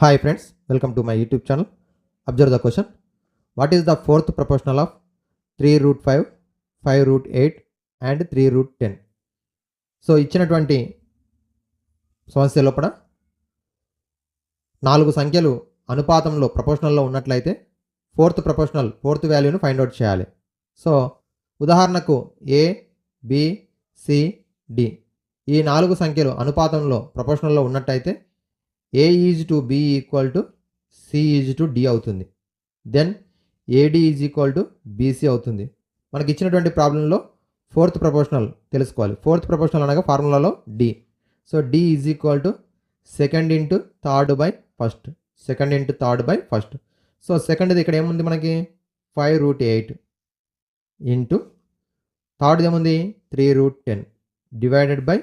Hi friends welcome to my YouTube channel observe the question what is the fourth proportional of three root five five root eight and three root ten so ఇచ్చినటువంటి సమస్య లోపల నాలుగు సంఖ్యలు అనుపాతంలో ప్రపోర్షనల్లో ఉన్నట్లయితే fourth proportional fourth వాల్యూను find out చేయాలి. సో ఉదాహరణకు ఏ బి సి డి ఈ నాలుగు సంఖ్యలు అనుపాతంలో ప్రపోర్షనల్లో ఉన్నట్టయితే A is to B equal to C is to D అవుతుంది. Then AD is equal to BC అవుతుంది. మనకి ఇచ్చినటువంటి ప్రాబ్లంలో ఫోర్త్ ప్రపోర్షనల్ తెలుసుకోవాలి. ఫోర్త్ ప్రపోర్షనల్ అనగా ఫార్ములాలో D so D is equal to second into third by first second into third by first so సెకండ్ది ఇక్కడ ఏముంది మనకి? Five root eight into third ఏముంది? Three root ten divided by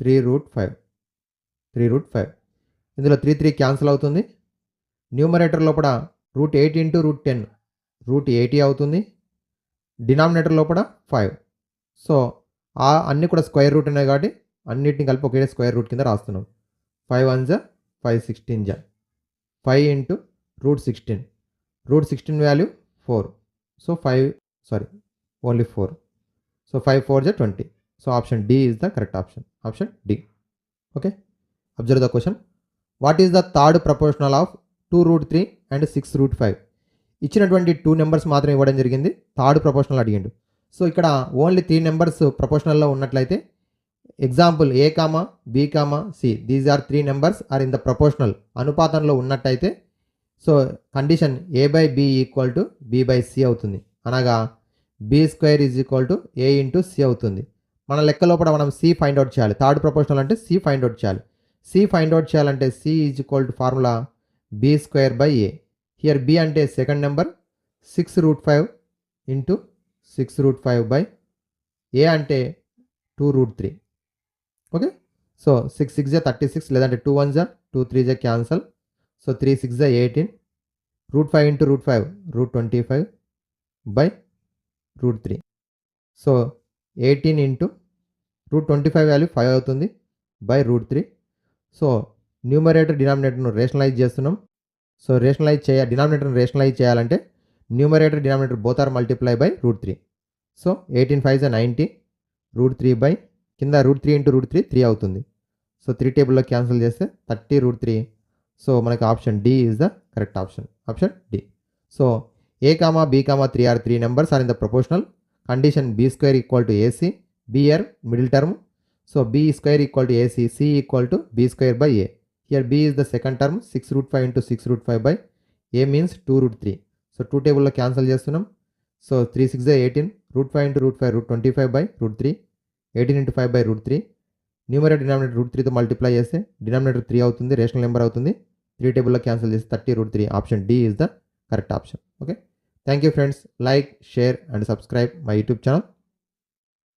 three root five three root five ఇందులో three three cancel అవుతుంది. Numerator లోపల root eight into root ten root eighty అవుతుంది. Denominator లోపల ఫైవ్ సో ఆ అన్నీ కూడా స్క్వేర్ రూట్ ఉన్నాయి కాబట్టి అన్నిటిని కలిపి ఒకే స్క్వేర్ రూట్ కింద రాస్తున్నాం. ఫైవ్ వన్ జా ఫైవ్ సిక్స్టీన్ జా five into root sixteen root sixteen value four so five sorry only four so five four జా twenty so option D is the correct option option D okay observe the question what is the third proportional of two root three and six root five ఇచ్చినటువంటి two numbers మాత్రం ఇవ్వడం జరిగింది. Third proportional అడిగిండు. So ఇక్కడ only three numbers ప్రపోర్షనల్లో ఉన్నట్లయితే example A comma B comma C these are three numbers are in the proportional అనుపాతంలో ఉన్నట్టయితే so condition A by B equal to B by C అవుతుంది. అనగా B square is equal to A into C అవుతుంది. మన లెక్క లోపల మనం C find out చేయాలి. Third proportional అంటే సి ఫైండ్ అవుట్ చేయాలి. సి ఫైండ్ అవుట్ చేయాలంటే C is equal to formula B square by A here B అంటే second number six root five into six root five by A అంటే two root three okay so six six జా thirty six లేదంటే two one జా two three జా cancel so three six జా eighteen root five into root five root twenty five by root three so eighteen into root twenty five value five అవుతుంది by root three so numerator డినామినేటర్ను rationalize చేస్తున్నాం. So rationalize చేయ డినామినేటర్ను rationalize చేయాలంటే numerator denominator both or multiply by root three so eighteen five జా ninety root three by కింద root three into root three three అవుతుంది. So three టేబుల్లో cancel చేస్తే thirty root three so మనకి option D is the correct option option D so A comma B comma three are three numbers are in the proportional condition B square equal to AC B or middle term so B square equal to AC C equal to B square by A here B is the second term six root five into six root five by A means two root three so two టేబుల్లో cancel చేస్తున్నాం. So three six eighteen root five into root five root twenty five by root three eighteen into five by root three numerator denominator root త్రీతో multiply చేస్తే denominator three అవుతుంది rational number అవుతుంది. Three టేబుల్లో cancel చేస్తే thirty root three option D is the correct option okay thank you friends like share and subscribe my YouTube channel